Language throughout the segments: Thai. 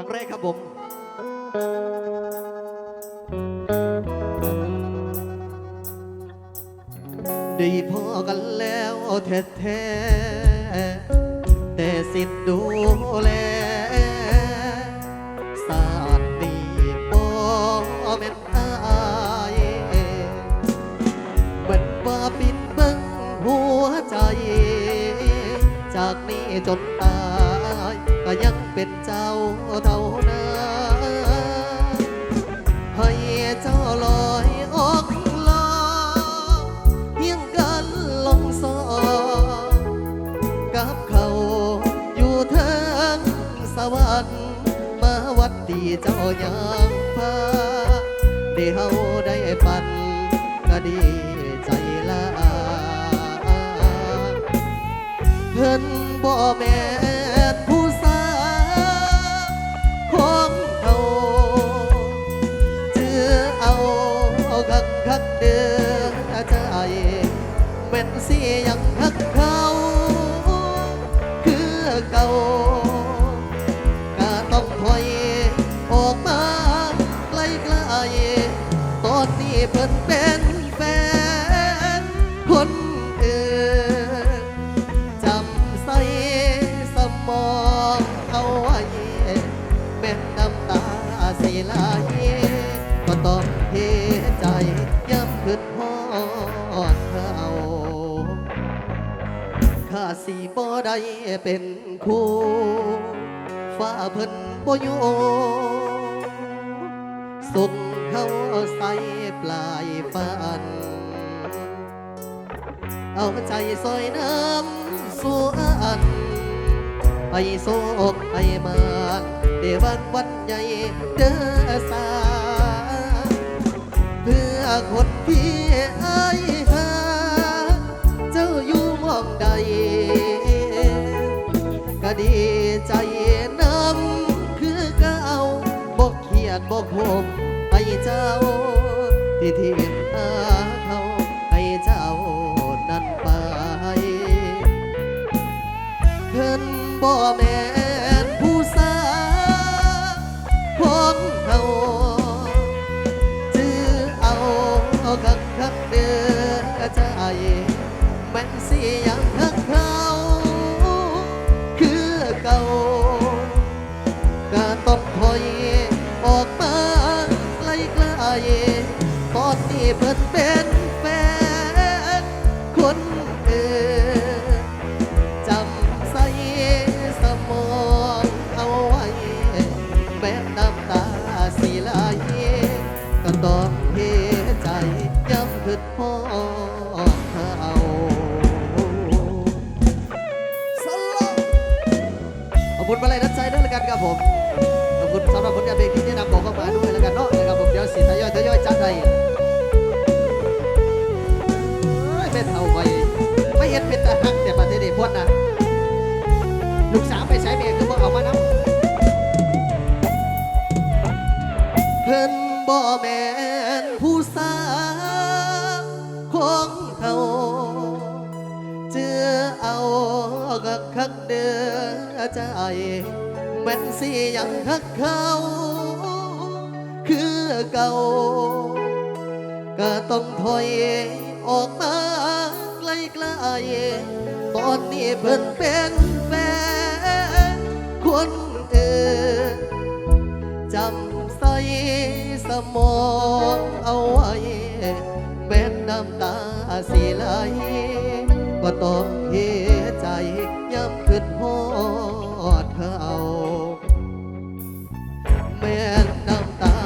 ครั้งแรกครับผมได้พอกันแล้วแท้ๆแต่สิทธิ์ดูแลสาดนี้บ่แม่นอายเหมือนว่าปิดบิ้งหัวใจ จากนี้จนตายก็ยัง เป็นเจ้าเท่านั้นให้เจ้าลอยออกลาเฮียงกันลงสอกับเขาอยู่เทิงสวรรค์มาวัดดีเจ้ายังพาได้เฮาได้ปันก็ดีใจลาเพิ่นบ่แม่น ตอนนี้เพิ่นเป็นแฟนคนอื่นจำใส่สมองเอาไว้แม่นน้ำตาสีไหลก็ต้องเทใจย้ำขึ้นฮอดเขาข้าสีบ่ได้เป็นคู่ฟ้าเพิ่นบ่อยู่ สุขเขาใส่ปลายฝัน เอาใจซอยน้ำสู่อัน ไปโศกไปมาเดวันวันใหญ่เด้อสา เพื่อคนที่ไอายหา เจ้าอยู่หมองใด ก็ดีใจน้ำคือก็เก่าบอกเขียดบอกผมให้เจ้า ที่เทียนหาเขาให้เจ้านั้นไปเพิ่นบ่แม่นผู้สาของเขาจื้อเอาคักคักเด้อใจแม่นสิยังฮักเขาคือเก่าก็ต้องถอยออกมาไกลไกล เพิ่นเป็นแฟนคนอื่นจำใส่สมองเอาไว้แม้น้ำตาสีไหลก็ต้องเฮใจย้ำขึ้นพอเขาสลขอบคุณมาเลยนัดใจด้วยแล้วกันครับผมขอบคุณสำหรับผลงานเพลงที่แนะนำบอกเข้ามาด้วยแล้วกันเนาะนะครับผมเดี๋ยวสิทยอยทยอยจัดให้ เอ้ยเป็นเอาไปไม่เห็นเป็นตาหักแต่ประเทศนี้พวดนะลูกสาวไปใช้เมียคือบ่เอามานํเพิ่นบ่แม่นผู้สาวของเขาเจือเอากักคักเดือใจแม่นสิยังคักเขาคือเก่าก็ต้องถอยออกมา ลไกลๆตอนนี้เพิ่นเป็นแฟนคนอื่นจำใส่สมองเอาไว้แม้น้ำตาสีไหลก็ต้องเฮใจย้ำขึ้นฮอดเขาแม่น้ำตา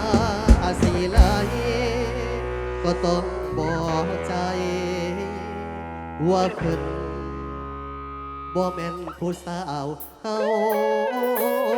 สีไหลก็ต้อง ว่าเพิ่นบ่แม่นผู้สาวเฮา